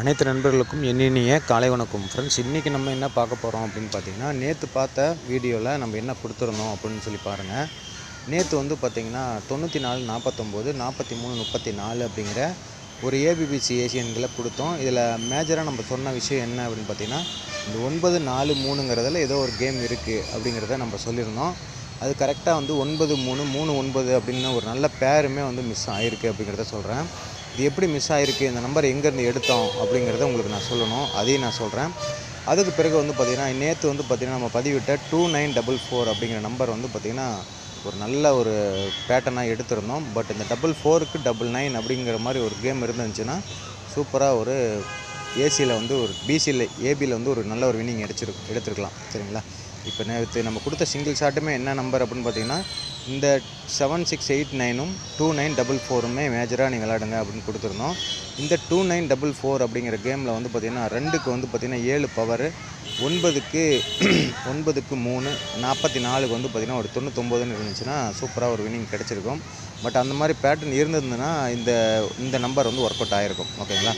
அனைத்து நண்பர்களுக்கும் எண்ணினிய காலை வணக்கம். ஃப்ரெண்ட்ஸ் இன்றைக்கி நம்ம என்ன பார்க்க போகிறோம் அப்படின்னு பார்த்தீங்கன்னா நேற்று பார்த்த வீடியோவில் நம்ம என்ன கொடுத்துருந்தோம் அப்படின்னு சொல்லி பாருங்கள் நேற்று வந்து பார்த்திங்கன்னா தொண்ணூற்றி நாலு நாற்பத்தொம்போது நாற்பத்தி மூணு முப்பத்தி நாலு அப்படிங்கிற ஒரு ஏபிபிசி ஏசியன்களை கொடுத்தோம். இதில் மேஜராக நம்ம சொன்ன விஷயம் என்ன அப்படின்னு பார்த்தீங்கன்னா இந்த ஒன்பது நாலு மூணுங்கிறதுல ஏதோ ஒரு கேம் இருக்குது அப்படிங்கிறத நம்ம சொல்லியிருந்தோம். அது கரெக்டாக வந்து ஒன்பது மூணு மூணு ஒன்பது அப்படின்னு ஒரு நல்ல பேருமே வந்து மிஸ் ஆகிருக்கு அப்படிங்கிறத சொல்கிறேன் இது எப்படி மிஸ் ஆகிருக்கு இந்த நம்பர் எங்கேருந்து எடுத்தோம் அப்படிங்கிறத உங்களுக்கு நான் சொல்லணும். அதையும் நான் சொல்கிறேன் அதுக்கு பிறகு வந்து பார்த்திங்கன்னா நேற்று வந்து பார்த்திங்கன்னா நம்ம பதிவிட்ட டூ நைன் டபுள் ஃபோர் அப்படிங்கிற நம்பர் வந்து பார்த்திங்கன்னா ஒரு நல்ல ஒரு பேட்டர்னாக எடுத்திருந்தோம். பட் இந்த டபுள் ஃபோருக்கு டபுள் நைன் அப்படிங்கிற மாதிரி ஒரு கேம் இருந்துச்சுன்னா சூப்பராக ஒரு ஏசியில் வந்து ஒரு பிசியில் ஏபியில் வந்து ஒரு நல்ல ஒரு வினிங் அடிச்சிரு எடுத்துருக்கலாம். சரிங்களா? இப்போ நேற்று நம்ம கொடுத்த சிங்கிள் ஷாட்டுமே என்ன நம்பர் அப்படின்னு பார்த்தீங்கன்னா இந்த செவன் சிக்ஸ் எயிட் நைனும் டூ நைன் டபுள் ஃபோருமே மேஜராக நீங்கள் விளாடுங்க அப்படின்னு கொடுத்துருந்தோம். இந்த டூ நைன் டபுள் ஃபோர் அப்படிங்கிற கேமில் வந்து பார்த்திங்கன்னா ரெண்டுக்கு வந்து பார்த்திங்கன்னா ஏழு பவர் ஒன்பதுக்கு ஒன்பதுக்கு மூணு நாற்பத்தி நாலுக்கு வந்து பார்த்திங்கன்னா ஒரு தொண்ணூத்தொம்போதுன்னு இருந்துச்சுன்னா சூப்பராக ஒரு வின்னிங் கிடச்சிருக்கும். பட் அந்த மாதிரி பேட்டர்ன் இருந்ததுன்னா இந்த இந்த நம்பர் வந்து ஒர்க் அவுட் ஆகிருக்கும் ஓகேங்களா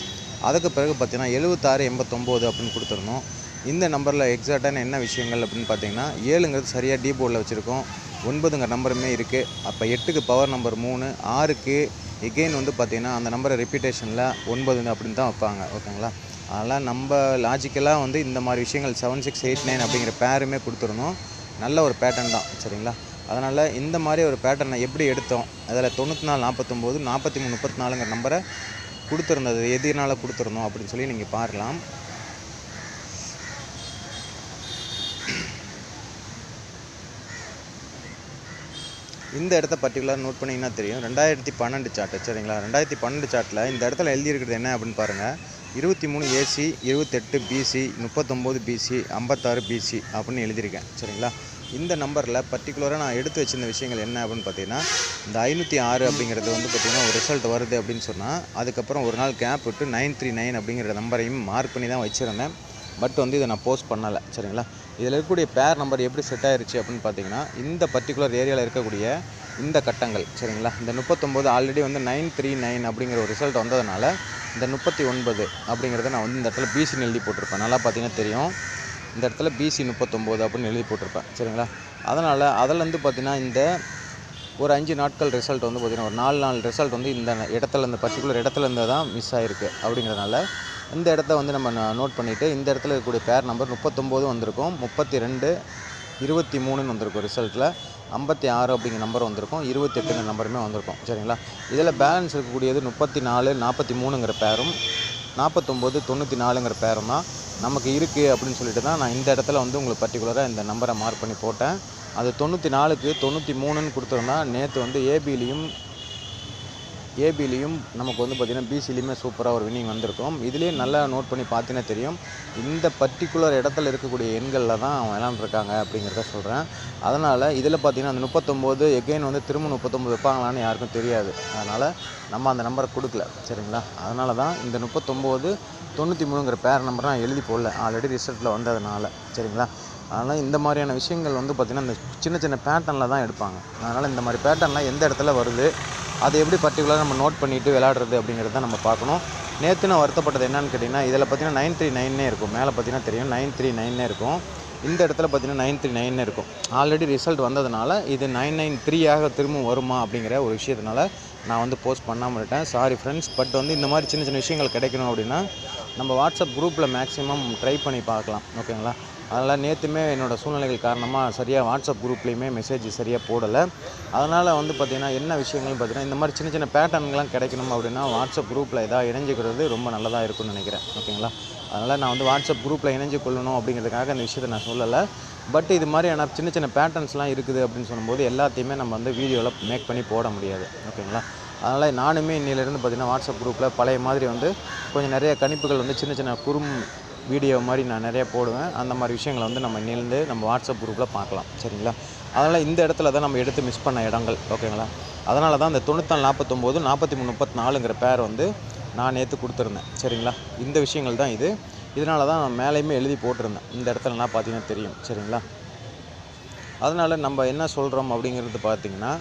அதுக்கு பிறகு பார்த்தீங்கன்னா எழுபத்தாறு எண்பத்தொம்போது அப்படின்னு கொடுத்துருந்தோம். இந்த நம்பரில் எக்ஸாக்டான என்ன விஷயங்கள் அப்படின்னு பார்த்தீங்கன்னா ஏழுங்கிறது சரியாக டீ போர்டில் வச்சுருக்கோம். ஒன்பதுங்கிற நம்பருமே இருக்குது அப்போ எட்டுக்கு பவர் நம்பர் மூணு ஆறுக்கு எகெயின் வந்து பார்த்திங்கன்னா அந்த நம்பரை ரிப்பீட்டேஷனில் ஒன்பது அப்படின்னு தான் வைப்பாங்க. ஓகேங்களா அதனால் நம்ம லாஜிக்கலாக வந்து இந்த மாதிரி விஷயங்கள் செவன் சிக்ஸ் எயிட் நைன் அப்படிங்கிற பேருமே கொடுத்துருந்தோம் நல்ல ஒரு பேட்டர்ன் தான். சரிங்களா? அதனால் இந்த மாதிரி ஒரு பேட்டர்னை எப்படி எடுத்தோம்? அதில் தொண்ணூற்றி நாலு நாற்பத்தொம்போது நாற்பத்தி மூணு முப்பத்தி நாலுங்கிற நம்பரை கொடுத்துருந்தது. எதிர்னால் கொடுத்துருந்தோம் அப்படின்னு சொல்லி நீங்கள் பார்க்கலாம் இந்த இடத்த பர்டிகுலர் நோட் பண்ணிங்கன்னா தெரியும். ரெண்டாயிரத்தி பன்னெண்டு சார்ட்டு சரிங்களா? ரெண்டாயிரத்தி பன்னெண்டு சார்ட்டில் இந்த இடத்துல எழுதியிருக்கிறது என்ன அப்படின்னு பாருங்கள் இருபத்தி மூணு ஏசி இருபத்தெட்டு பிசி முப்பத்தொம்போது பிசி ஐம்பத்தாறு பிசி அப்படின்னு எழுதியிருக்கேன் சரிங்களா? இந்த நம்பரில் பர்டிகுலராக நான் எடுத்து வச்சிருந்த விஷயங்கள் என்ன அப்படின்னு பார்த்தீங்கன்னா இந்த ஐநூற்றி ஆறு அப்படிங்கிறது வந்து பார்த்திங்கன்னா ஒரு ரிசல்ட் வருது அப்படின்னு சொன்னால் அதுக்கப்புறம் ஒரு நாள் கேப் விட்டு நைன் த்ரீ நைன் அப்படிங்கிற நம்பரையும் மார்க் பண்ணி தான் வச்சுருந்தேன். பட் வந்து இதை நான் போஸ்ட் பண்ணலை சரிங்களா? இதில் இருக்கக்கூடிய பேர் நம்பர் எப்படி செட் ஆயிருச்சு அப்படின்னு பார்த்தீங்கன்னா இந்த பர்டிகுலர் ஏரியாவில் இருக்கக்கூடிய இந்த கட்டங்கள் சரிங்களா? இந்த முப்பத்தொம்போது ஆல்ரெடி வந்து நைன் த்ரீ நைன் அப்படிங்கிற ஒரு ரிசல்ட் வந்ததுனால இந்த முப்பத்தி ஒன்பது அப்படிங்கிறத நான் வந்து இந்த இடத்துல பிசின்னு எழுதி போட்டிருப்பேன். நல்லா பார்த்தீங்கன்னா தெரியும். இந்த இடத்துல பிசி முப்பத்தொம்போது அப்படின்னு எழுதி போட்டிருப்பேன் சரிங்களா? அதனால் அதிலேருந்து பார்த்தீங்கன்னா இந்த ஒரு அஞ்சு நாட்கள் ரிசல்ட் வந்து பார்த்திங்கன்னா ஒரு நாலு நாள் ரிசல்ட் வந்து இந்த இடத்துல இந்த பர்டிகுலர் இடத்துல இருந்து தான் மிஸ் ஆகிருக்கு அப்படிங்கிறதுனால இந்த இடத்த வந்து நம்ம நோட் பண்ணிவிட்டு இந்த இடத்துல இருக்கக்கூடிய பேர் நம்பர் முப்பத்தொம்போது வந்திருக்கும். முப்பத்தி ரெண்டு இருபத்தி மூணுன்னு வந்திருக்கும் ரிசல்ட்டில் ஐம்பத்தி ஆறு அப்படிங்கிற நம்பர் வந்திருக்கும். இருபத்தெட்டுங்கிற நம்பருமே வந்திருக்கும். சரிங்களா? இதில் பேலன்ஸ் இருக்கக்கூடியது முப்பத்தி நாலு நாற்பத்தி மூணுங்கிற பேரும் நாற்பத்தொம்போது தொண்ணூற்றி நாலுங்கிற பேரம் தான் நமக்கு இருக்குது அப்படின்னு சொல்லிட்டு தான் நான் இந்த இடத்துல வந்து உங்களுக்கு பர்டிகுலராக இந்த நம்பரை மார்க் பண்ணி போட்டேன். அது தொண்ணூற்றி நாலுக்கு தொண்ணூற்றி மூணுன்னு கொடுத்துருந்தா நேற்று வந்து ஏபிலையும் ஏபிலையும் நமக்கு வந்து பார்த்திங்கன்னா பிசிலையுமே சூப்பராக ஒரு வின்னிங் வந்திருக்கும். இதுலேயே நல்லா நோட் பண்ணி பார்த்தீங்கன்னா தெரியும். இந்த பர்டிகுலர் இடத்துல இருக்கக்கூடிய எண்களில் தான் அவன் விளாண்டுருக்காங்க அப்படிங்கிறத சொல்கிறேன் அதனால் இதில் பார்த்திங்கன்னா அந்த முப்பத்தொம்போது எகெயின் வந்து திரும்ப முப்பத்தொம்போது வைப்பாங்களான்னு யாருக்கும் தெரியாது. அதனால் நம்ம அந்த நம்பரை கொடுக்கல. சரிங்களா? அதனால தான் இந்த முப்பத்தொம்போது தொண்ணூற்றி மூணுங்கிற பேர் நம்பர் நான் எழுதி போடல. ஆல்ரெடி ரிசல்ட்டில் வந்ததுனால. சரிங்களா? அதனால் இந்த மாதிரியான விஷயங்கள் வந்து பார்த்திங்கன்னா இந்த சின்ன சின்ன பேட்டர்னில் தான் எடுப்பாங்க. அதனால் இந்த மாதிரி பேட்டர்ன்லாம் எந்த இடத்துல வருது? அதை எப்படி பர்டிகுலராக நம்ம நோட் பண்ணிவிட்டு விளாடுறது அப்படிங்கிறத நம்ம பார்க்கணும். நேற்று நான் வருத்தப்பட்டது என்னன்னு கேட்டிங்கன்னா இதில் பார்த்தீங்கன்னா நைன் த்ரீ நைன்னே இருக்கும். மேலே பார்த்தீங்கன்னா தெரியும். நைன் த்ரீ நைன்னே இருக்கும். இந்த இடத்துல பார்த்தீங்கன்னா நைன் த்ரீ நைன்னே இருக்கும். ஆல்ரெடி ரிசல்ட் வந்ததுனால இது நைன் நைன் த்ரீயாக திரும்ப வருமா அப்படிங்கிற ஒரு விஷயத்தினால நான் வந்து போஸ்ட் பண்ணாமல் விட்டேன் சாரி ஃப்ரெண்ட்ஸ் பட் வந்து இந்த மாதிரி சின்ன சின்ன விஷயங்கள் கிடைக்கணும் அப்படின்னா நம்ம வாட்ஸ்அப் குரூப்பில் மேக்ஸிமம் ட்ரை பண்ணி பார்க்கலாம். ஓகேங்களா அதனால் நேற்றுமே என்னோடய சூழ்நிலைகள் காரணமாக சரியாக வாட்ஸ்அப் குரூப்லேயுமே மெசேஜ் சரியாக போடலை. அதனால் வந்து பார்த்திங்கன்னா என்ன விஷயங்கள்னு பார்த்தீங்கன்னா இந்த மாதிரி சின்ன சின்ன பேட்டர்ன்லாம் கிடைக்கணும் அப்படின்னா வாட்ஸ்அப் குரூப்பில் எதாவது இணைஞ்சிக்கிறது ரொம்ப நல்லதாக இருக்கும்னு நினைக்கிறேன். ஓகேங்களா? அதனால் நான் வந்து வாட்ஸ்அப் குரூப்பில் இணைஞ்சு கொள்ளணும் அப்படிங்கிறதுக்காக இந்த விஷயத்தை நான் சொல்லலை. பட் இது மாதிரியான சின்ன சின்ன பேட்டர்ன்ஸ்லாம் இருக்குது அப்படின்னு சொல்லும்போது எல்லாத்தையுமே நம்ம வந்து வீடியோவில் மேக் பண்ணி போட முடியாது. ஓகேங்களா? அதனால் நானுமே இன்னிலேருந்து பார்த்திங்கன்னா வாட்ஸ்அப் குரூப்பில் பழைய மாதிரி வந்து கொஞ்சம் நிறைய கணிப்புகள் வந்து சின்ன சின்ன குறும் வீடியோ மாதிரி நான் நிறையா போடுவேன். அந்த மாதிரி விஷயங்களை வந்து நம்ம நிலந்து நம்ம வாட்ஸ்அப் குரூப்பில் பார்க்கலாம். சரிங்களா? அதனால் இந்த இடத்துல தான் நம்ம எடுத்து மிஸ் பண்ண இடங்கள். ஓகேங்களா? அதனால தான் இந்த தொண்ணூத்தாலு நாற்பத்தொம்போது நாற்பத்தி மூணு முப்பத்தி நாலுங்கிற பேர் வந்து நான் நேற்று கொடுத்துருந்தேன். சரிங்களா? இந்த விஷயங்கள் தான் இது. இதனால தான் நான் மேலேயுமே எழுதி போட்டிருந்தேன். இந்த இடத்துலலாம் பார்த்தீங்கன்னா தெரியும். சரிங்களா? அதனால் நம்ம என்ன சொல்கிறோம் அப்படிங்கிறது பார்த்திங்கன்னா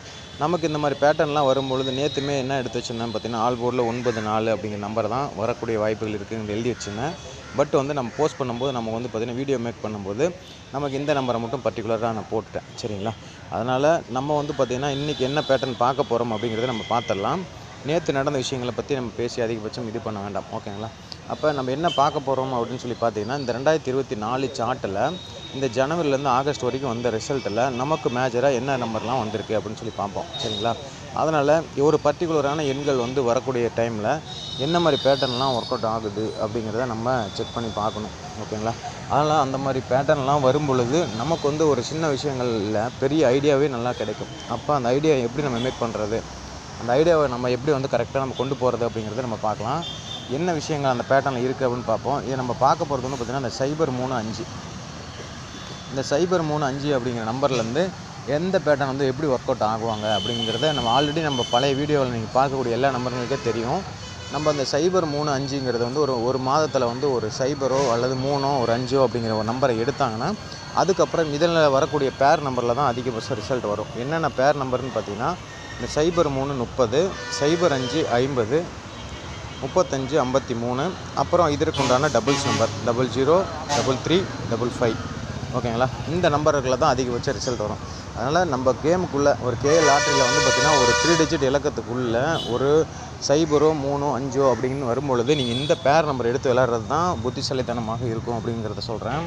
நமக்கு இந்த மாதிரி பேட்டர்ன்லாம் வரும்பொழுது நேற்றுமே என்ன எடுத்து வச்சுருந்தேன் பார்த்தீங்கன்னா ஆல் போர்டில் ஒன்பது நாலு அப்படிங்கிற நம்பர் தான் வரக்கூடிய வாய்ப்புகள் இருக்குதுன்னு எழுதி வச்சுருந்தேன். பட் வந்து நம்ம போஸ்ட் பண்ணும்போது நம்ம வந்து பார்த்திங்கன்னா வீடியோ மேக் பண்ணும்போது நமக்கு இந்த நம்பரை மட்டும் பர்டிகுலராக நான் போட்டுட்டேன். சரிங்களா? அதனால் நம்ம வந்து பார்த்திங்கன்னா இன்றைக்கி என்ன பேட்டர்ன் பார்க்க போகிறோம் அப்படிங்கிறத நம்ம பார்த்துடலாம். நேற்று நடந்த விஷயங்களை பற்றி நம்ம பேசி அதிகபட்சம் இது பண்ண வேண்டாம். ஓகேங்களா அப்போ நம்ம என்ன பார்க்க போகிறோம் அப்படின்னு சொல்லி பார்த்தீங்கன்னா இந்த ரெண்டாயிரத்தி இருபத்தி நாலு சார்ட்டில் இந்த ஜனவரிலேருந்து ஆகஸ்ட் வரைக்கும் வந்த ரிசல்ட்டில் நமக்கு மேஜராக என்ன நம்பர்லாம் வந்திருக்கு அப்படின்னு சொல்லி பார்ப்போம். சரிங்களா? அதனால் ஒரு பர்டிகுலரான எண்கள் வந்து வரக்கூடிய டைமில் என்ன மாதிரி பேட்டர்ன்லாம் ஒர்க் அவுட் ஆகுது அப்படிங்கிறத நம்ம செக் பண்ணி பார்க்கணும். ஓகேங்களா? அதனால் அந்த மாதிரி பேட்டர்ன்லாம் வரும் பொழுது நமக்கு வந்து ஒரு சின்ன விஷயங்களில் பெரிய ஐடியாவே நல்லா கிடைக்கும். அப்போ அந்த ஐடியா எப்படி நம்ம மேக் பண்ணுறது அந்த ஐடியாவை நம்ம எப்படி வந்து கரெக்டாக நம்ம கொண்டு போகிறது அப்படிங்கிறத நம்ம பார்க்கலாம். என்ன விஷயங்கள் அந்த பேட்டர்னில் இருக்குது அப்படின்னு பார்ப்போம். இதை நம்ம பார்க்க போகிறது வந்து பார்த்திங்கன்னா இந்த சைபர் மூணு அஞ்சு. இந்த சைபர் மூணு அஞ்சு அப்படிங்கிற நம்பர்லேருந்து எந்த பேட்டர்ன் வந்து எப்படி ஒர்க் அவுட் ஆகுவாங்க அப்படிங்கிறத நம்ம ஆல்ரெடி நம்ம பழைய வீடியோவில் நீங்கள் பார்க்கக்கூடிய எல்லா நம்பர்களுக்கே தெரியும். நம்ம அந்த சைபர் மூணு அஞ்சுங்கிறது வந்து ஒரு ஒரு மாதத்தில் வந்து ஒரு சைபரோ அல்லது மூணோ ஒரு அஞ்சோ அப்படிங்கிற ஒரு நம்பரை எடுத்தாங்கன்னா அதுக்கப்புறம் இதில் வரக்கூடிய பேர் நம்பரில் தான் அதிகபட்ச ரிசல்ட் வரும். என்னென்ன பேர் நம்பர்னு பார்த்தீங்கன்னா இந்த சைபர் மூணு முப்பது சைபர் அஞ்சு ஐம்பது முப்பத்தஞ்சு ஐம்பத்தி மூணு அப்புறம் இதற்குண்டான doubles number double zero double three double five ஓகேங்களா இந்த நம்பர்களில் தான் அதிகபட்ச ரிசல்ட் வரும். அதனால் நம்ம கேமுக்குள்ளே ஒரு கே லாட்டரியில் வந்து பார்த்திங்கன்னா ஒரு த்ரீ டிஜிட் இலக்கத்துக்குள்ளே ஒரு சைபரோ மூணோ அஞ்சோ அப்படின்னு வரும்பொழுது நீங்கள் இந்த பேர் நம்பர் எடுத்து விளாட்றது தான் புத்திசாலித்தனமாக இருக்கும் அப்படிங்கிறத சொல்கிறேன்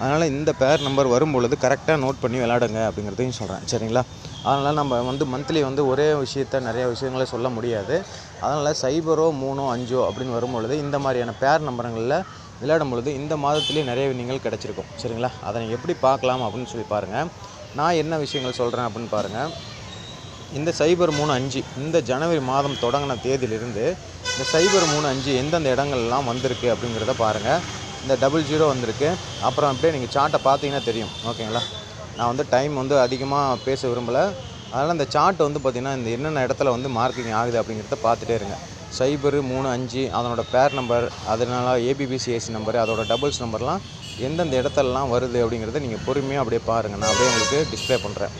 அதனால் இந்த பேர் நம்பர் வரும்பொழுது கரெக்டாக நோட் பண்ணி விளாடுங்க அப்படிங்கிறதையும் சொல்கிறேன் சரிங்களா? அதனால் நம்ம வந்து மந்த்லி வந்து ஒரே விஷயத்த நிறைய விஷயங்களை சொல்ல முடியாது. அதனால் சைபரோ மூணோ அஞ்சோ அப்படின்னு வரும்பொழுது இந்த மாதிரியான பேர் நம்பரங்களில் விளையாடும் பொழுது இந்த மாதத்துலேயே நிறைய வின்னிங்கள் கிடச்சிருக்கும். சரிங்களா? அதை நீங்கள் எப்படி பார்க்கலாம் அப்படின்னு சொல்லி பாருங்கள் நான் என்ன விஷயங்கள் சொல்கிறேன் அப்படின்னு பாருங்கள் இந்த சைபர் மூணு அஞ்சு இந்த ஜனவரி மாதம் தொடங்கின தேதியிலிருந்து இந்த சைபர் மூணு அஞ்சு எந்தெந்த இடங்கள்லாம் வந்திருக்கு அப்படிங்கிறத பாருங்கள் இந்த டபுள் ஜீரோ வந்திருக்கு. அப்புறம் அப்படியே நீங்கள் சார்ட்டை பார்த்தீங்கன்னா தெரியும். ஓகேங்களா? நான் வந்து டைம் வந்து அதிகமாக பேச விரும்பலை. அதனால் இந்த சார்ட் வந்து பார்த்திங்கன்னா இந்த என்னென்ன இடத்துல வந்து மார்க்கிங் ஆகுது அப்படிங்கிறத பார்த்துட்டே இருங்க. சைபரு மூணு அஞ்சு அதனோட பேர் நம்பர் அதனால ஏபிபிசிஎஸ்சி நம்பர் அதோட டபுள்ஸ் நம்பர்லாம் எந்தெந்த இடத்துலலாம் வருது அப்படிங்கிறத நீங்கள் பொறுமையாக அப்படியே பாருங்கள் நான் அப்படியே உங்களுக்கு டிஸ்ப்ளே பண்ணுறேன்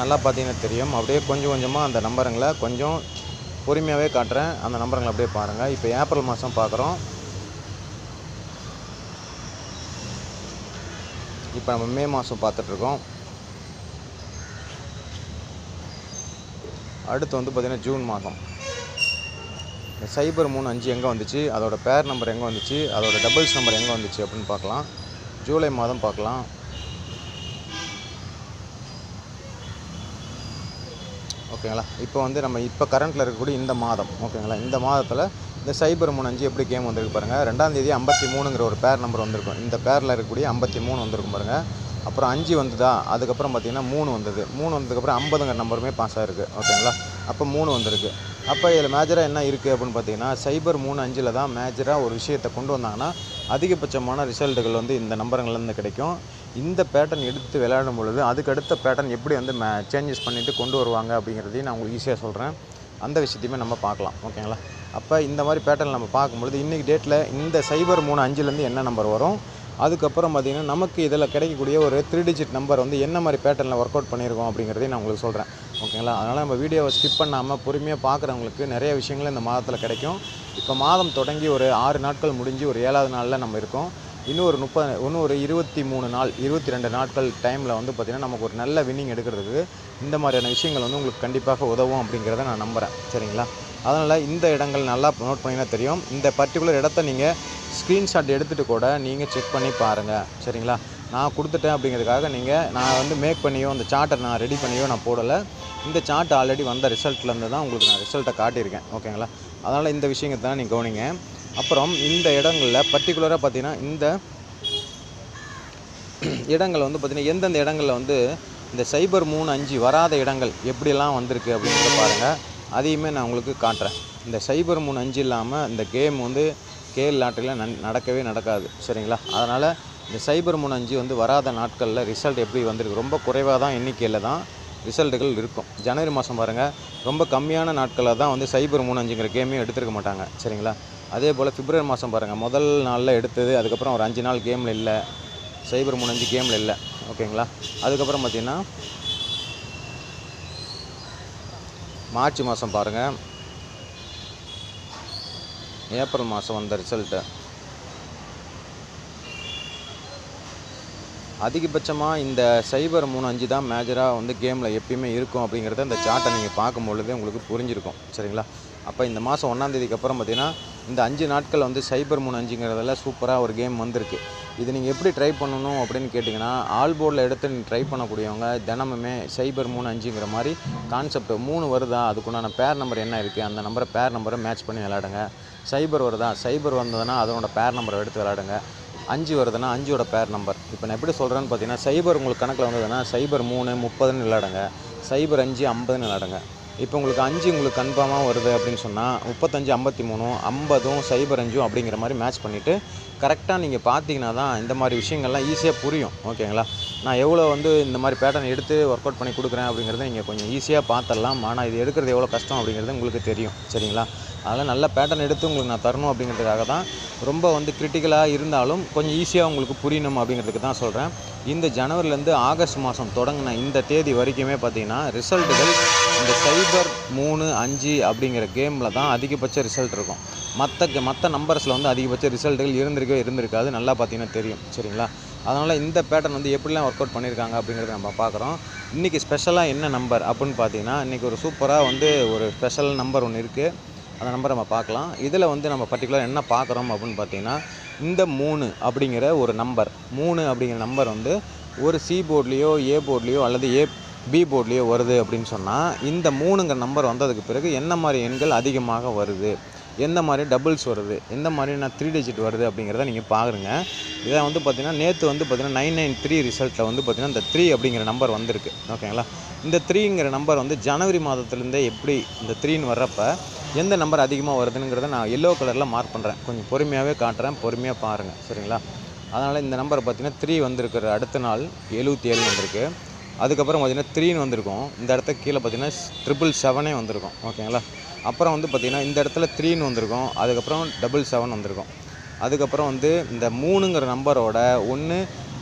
நல்லா பார்த்தீங்கன்னா தெரியும். அப்படியே கொஞ்சம் கொஞ்சமாக அந்த நம்பருங்களை கொஞ்சம் பொறுமையாகவே காட்டுறேன். அந்த நம்பருங்களை அப்படியே பாருங்கள் இப்போ ஏப்ரல் மாதம் பார்க்குறோம் இப்போ நம்ம மே மாதம் பார்த்துட்ருக்கோம். அடுத்து வந்து பார்த்திங்கன்னா ஜூன் மாதம். சைபர் மூணு அஞ்சு எங்கே வந்துச்சு அதோட பேர் நம்பர் எங்கே வந்துச்சு அதோட டபுள்ஸ் நம்பர் எங்கே வந்துச்சு அப்படின்னு பார்க்கலாம். ஜூலை மாதம் பார்க்கலாம். ஓகேங்களா? இப்போ வந்து நம்ம இப்போ கரண்ட்டில் இருக்கக்கூடிய இந்த மாதம் ஓகேங்களா? இந்த மாதத்தில் இந்த சைபர் மூணு அஞ்சு எப்படி கேம் வந்திருக்கு பாருங்கள் ரெண்டாம் தேதி ஐம்பத்தி மூணுங்கிற ஒரு பேர் நம்பர் வந்திருக்கும். இந்த பேரில் இருக்கக்கூடிய ஐம்பத்தி மூணு வந்திருக்கும் பாருங்கள் அப்புறம் அஞ்சு வந்ததா? அதுக்கப்புறம் பார்த்தீங்கன்னா மூணு வந்தது. மூணு வந்ததுக்கப்புறம் ஐம்பதுங்கிற நம்பருமே பாஸ் ஆகிருக்கு ஓகேங்களா அப்போ மூணு வந்திருக்கு. அப்போ இதில் மேஜராக என்ன இருக்குது அப்படின்னு பார்த்தீங்கன்னா சைபர் மூணு அஞ்சில் தான் மேஜராக ஒரு விஷயத்தை கொண்டு வந்தாங்கன்னா அதிகபட்சமான ரிசல்ட்டுகள் வந்து இந்த நம்பருங்கள்லேருந்து கிடைக்கும். இந்த பேட்டர்ன் எடுத்து விளையாடும் பொழுது அதுக்கு அடுத்த பேட்டர்ன் எப்படி வந்து மே சேஞ்சஸ் பண்ணிவிட்டு கொண்டு வருவாங்க அப்படிங்கிறதையும் நான் உங்களுக்கு ஈஸியாக சொல்கிறேன் அந்த விஷயத்தையுமே நம்ம பார்க்கலாம் ஓகேங்களா? அப்போ இந்த மாதிரி பேட்டர்ன் நம்ம பார்க்கும்பொழுது இன்றைக்கி டேட்டில் இந்த சைபர் மூணு அஞ்சுலேருந்து என்ன நம்பர் வரும்? அதுக்கப்புறம் பார்த்திங்கன்னா நமக்கு இதில் கிடைக்கக்கூடிய ஒரு த்ரீ டிஜிட் நம்பர் வந்து என்ன மாதிரி பேட்டர்னில் ஒர்க் அவுட் பண்ணியிருக்கோம் அப்படிங்கிறதையும் நான் உங்களுக்கு சொல்கிறேன் ஓகேங்களா? அதனால் நம்ம வீடியோவை ஸ்கிப் பண்ணாமல் பொறுமையாக பார்க்குறவங்களுக்கு நிறைய விஷயங்கள் இந்த மாதத்தில் கிடைக்கும். இப்போ மாதம் தொடங்கி ஒரு ஆறு நாட்கள் முடிஞ்சு ஒரு ஏழாவது நாளில் நம்ம இருக்கோம். இன்னும் ஒரு முப்பது இன்னும் ஒரு இருபத்தி மூணு நாள் இருபத்தி ரெண்டு நாட்கள் டைமில் வந்து பார்த்திங்கன்னா நமக்கு ஒரு நல்ல வின்னிங் எடுக்கிறதுக்கு இந்த மாதிரியான விஷயங்கள் வந்து உங்களுக்கு கண்டிப்பாக உதவும் அப்படிங்கிறத நான் நம்புகிறேன் சரிங்களா? அதனால் இந்த இடங்கள் நல்லா நோட் பண்ணிங்கன்னா தெரியும். இந்த பர்டிகுலர் இடத்த நீங்கள் ஸ்க்ரீன்ஷாட் எடுத்துகிட்டு கூட நீங்கள் செக் பண்ணி பாருங்கள் சரிங்களா? நான் கொடுத்துட்டேன் அப்படிங்கிறதுக்காக நீங்கள் நான் வந்து மேக் பண்ணியோ அந்த சார்ட்டை நான் ரெடி பண்ணியோ நான் போடலை. இந்த சார்ட் ஆல்ரெடி வந்த ரிசல்ட்லேருந்து தான் உங்களுக்கு நான் ரிசல்ட்டை காட்டியிருக்கேன். ஓகேங்களா அதனால் இந்த விஷயத்தை தான் நீங்கள் கவனிங்க. அப்புறம் இந்த இடங்களில் பர்டிகுலராக பார்த்தீங்கன்னா இந்த இடங்கள் வந்து பார்த்திங்கன்னா எந்தெந்த இடங்களில் வந்து இந்த சைபர் மூணு அஞ்சு வராத இடங்கள் எப்படிலாம் வந்திருக்கு அப்படிங்கிறத பாருங்கள் அதையுமே நான் உங்களுக்கு காட்டுறேன். இந்த சைபர் மூணு அஞ்சு இல்லாமல் இந்த கேம் வந்து கேஎல் நாட்டில் நன் நடக்கவே நடக்காது. சரிங்களா? அதனால் இந்த சைபர் மூணு அஞ்சு வந்து வராத நாட்களில் ரிசல்ட் எப்படி வந்திருக்கு? ரொம்ப குறைவாக தான் எண்ணிக்கையில் தான் ரிசல்ட்டுகள் இருக்கும். ஜனவரி மாதம் பாருங்கள் ரொம்ப கம்மியான நாட்களில் தான் வந்து சைபர் மூணு அஞ்சுங்கிற கேமே எடுத்துருக்க மாட்டாங்க. சரிங்களா? அதே போல் பிப்ரவரி மாதம் பாருங்கள் முதல் நாளில் எடுத்தது அதுக்கப்புறம் ஒரு அஞ்சு நாள் கேமில் இல்லை. சைபர் மூணு அஞ்சு கேமில் இல்லை. ஓகேங்களா? அதுக்கப்புறம் பார்த்தீங்கன்னா மார்ச் மாதம் பாருங்கள் ஏப்ரல் மாதம் வந்த ரிசல்ட்டு அதிகபட்சமாக இந்த சைபர் மூணு அஞ்சு தான் மேஜராக வந்து கேமில் எப்பயுமே இருக்கும் அப்படிங்கிறத இந்த சார்ட்டை நீங்கள் பார்க்கும் பொழுதே உங்களுக்கு புரிஞ்சிருக்கும். சரிங்களா? அப்போ இந்த மாதம் ஒன்றாந்தேதிக்கு அப்புறம் பார்த்தீங்கன்னா இந்த அஞ்சு நாட்கள் வந்து சைபர் மூணு அஞ்சுங்கிறதெல்லாம் சூப்பராக ஒரு கேம் வந்திருக்கு. இது நீங்கள் எப்படி ட்ரை பண்ணணும் அப்படின்னு கேட்டிங்கன்னா ஆல் போர்டில் எடுத்து நீங்கள் ட்ரை பண்ணக்கூடியவங்க தினமுமே சைபர் மூணு அஞ்சுங்கிற மாதிரி கான்செப்ட் மூணு வருதா அதுக்குண்டான பேர் நம்பர் என்ன இருக்குது அந்த நம்பரை பேர் நம்பரை மேட்ச் பண்ணி விளாடுங்க சைபர் வருதா சைபர் வந்ததுன்னா அதனோட பேர் நம்பரை எடுத்து விளாடுங்க அஞ்சு வருதுன்னா அஞ்சோட பேர் நம்பர் இப்போ நான் எப்படி சொல்கிறேன்னு பார்த்தீங்கன்னா சைபர் உங்களுக்கு கணக்கில் வந்ததுன்னா சைபர் மூணு முப்பதுன்னு விளாடுங்க சைபர் அஞ்சு ஐம்பதுன்னு விளாடுங்க இப்போ உங்களுக்கு அஞ்சு உங்களுக்கு கன்ஃபார்மாக வருது அப்படின்னு சொன்னால் முப்பத்தஞ்சு ஐம்பத்தி மூணு ஐம்பதும் சைபர் அஞ்சும் அப்படிங்கிற மாதிரி மேட்ச் பண்ணிவிட்டு கரெக்டாக நீங்கள் பார்த்தீங்கன்னா தான் இந்த மாதிரி விஷயங்கள்லாம் ஈஸியாக புரியும். ஓகேங்களா நான் எவ்வளோ வந்து இந்த மாதிரி பேட்டர்ன் எடுத்து ஒர்க் அவுட் பண்ணி கொடுக்குறேன் அப்படிங்கிறத நீங்கள் கொஞ்சம் ஈஸியாக பார்த்துடலாம். ஆனால் இது எடுக்கிறது எவ்வளோ கஷ்டம் அப்படிங்கிறது உங்களுக்கு தெரியும். சரிங்களா? அதனால் நல்ல பேட்டர்ன் எடுத்து உங்களுக்கு நான் தரணும் அப்படிங்கிறதுக்காக தான் ரொம்ப வந்து கிரிட்டிக்கலாக இருந்தாலும் கொஞ்சம் ஈஸியாக உங்களுக்கு புரியணும் அப்படிங்கிறதுக்கு தான் சொல்கிறேன் இந்த ஜனவரிலேருந்து ஆகஸ்ட் மாதம் தொடங்கின இந்த தேதி வரைக்குமே பார்த்தீங்கன்னா ரிசல்ட்டுகள் இந்த சைபர் மூணு அஞ்சு அப்படிங்கிற கேமில் தான் அதிகபட்ச ரிசல்ட் இருக்கும். மற்ற மற்ற நம்பர்ஸில் வந்து அதிகபட்ச ரிசல்ட்டுகள் இருந்திருக்கவே இருந்திருக்காது. நல்லா பார்த்தீங்கன்னா தெரியும். சரிங்களா? அதனால் இந்த பேட்டர்ன் வந்து எப்படிலாம் ஒர்க் அவுட் பண்ணியிருக்காங்க அப்படிங்கிறத நம்ம பார்க்குறோம். இன்றைக்கி ஸ்பெஷலாக என்ன நம்பர் அப்படின்னு பார்த்தீங்கன்னா இன்றைக்கி ஒரு சூப்பராக வந்து ஒரு ஸ்பெஷல் நம்பர் ஒன்று இருக்குது அந்த நம்பரை நம்ம பார்க்கலாம். இதில் வந்து நம்ம பர்டிகுலர் என்ன பார்க்குறோம் அப்படின்னு பார்த்தீங்கன்னா இந்த மூணு அப்படிங்கிற ஒரு நம்பர் மூணு அப்படிங்கிற நம்பர் வந்து ஒரு சி போர்ட்லேயோ ஏ போர்ட்லேயோ அல்லது ஏ பி போர்ட்லேயோ வருது அப்படின்னு சொன்னால் இந்த மூணுங்கிற நம்பர் வந்ததுக்கு பிறகு என்ன மாதிரி எண்கள் அதிகமாக வருது? எந்த மாதிரி டபுள்ஸ் வருது? எந்த மாதிரி நான் த்ரீ டிஜிட் வருது அப்படிங்கிறத நீங்கள் பாருங்க. இதை வந்து பார்த்தீங்கன்னா நேற்று வந்து பார்த்திங்கன்னா நைன் நைன் த்ரீ ரிசல்ட்டில் வந்து பார்த்தீங்கன்னா இந்த த்ரீ அப்படிங்கிற நம்பர் வந்திருக்கு. ஓகேங்களா இந்த த்ரீங்கிற நம்பர் வந்து ஜனவரி மாதத்துலேருந்தே எப்படி இந்த த்ரீன்னு வர்றப்ப எந்த நம்பர் அதிகமாக வருதுங்கிறத நான் எல்லோ கலரில் மார்க் பண்ணுறேன் கொஞ்சம் பொறுமையாகவே காட்டுறேன். பொறுமையாக பாருங்கள் சரிங்களா? அதனால் இந்த நம்பர் பார்த்தீங்கன்னா த்ரீ வந்திருக்கிற அடுத்த நாள் எழுபத்தி ஏழு வந்திருக்கு. அதுக்கப்புறம் பார்த்திங்கன்னா த்ரீன்னு வந்திருக்கும். இந்த இடத்த கீழே பார்த்தீங்கன்னா ட்ரிபிள் செவனே வந்திருக்கும். ஓகேங்களா அப்புறம் வந்து பார்த்திங்கன்னா இந்த இடத்துல த்ரீன்னு வந்திருக்கும். அதுக்கப்புறம் டபுள் செவன் வந்திருக்கும். அதுக்கப்புறம் வந்து இந்த மூணுங்கிற நம்பரோட ஒன்று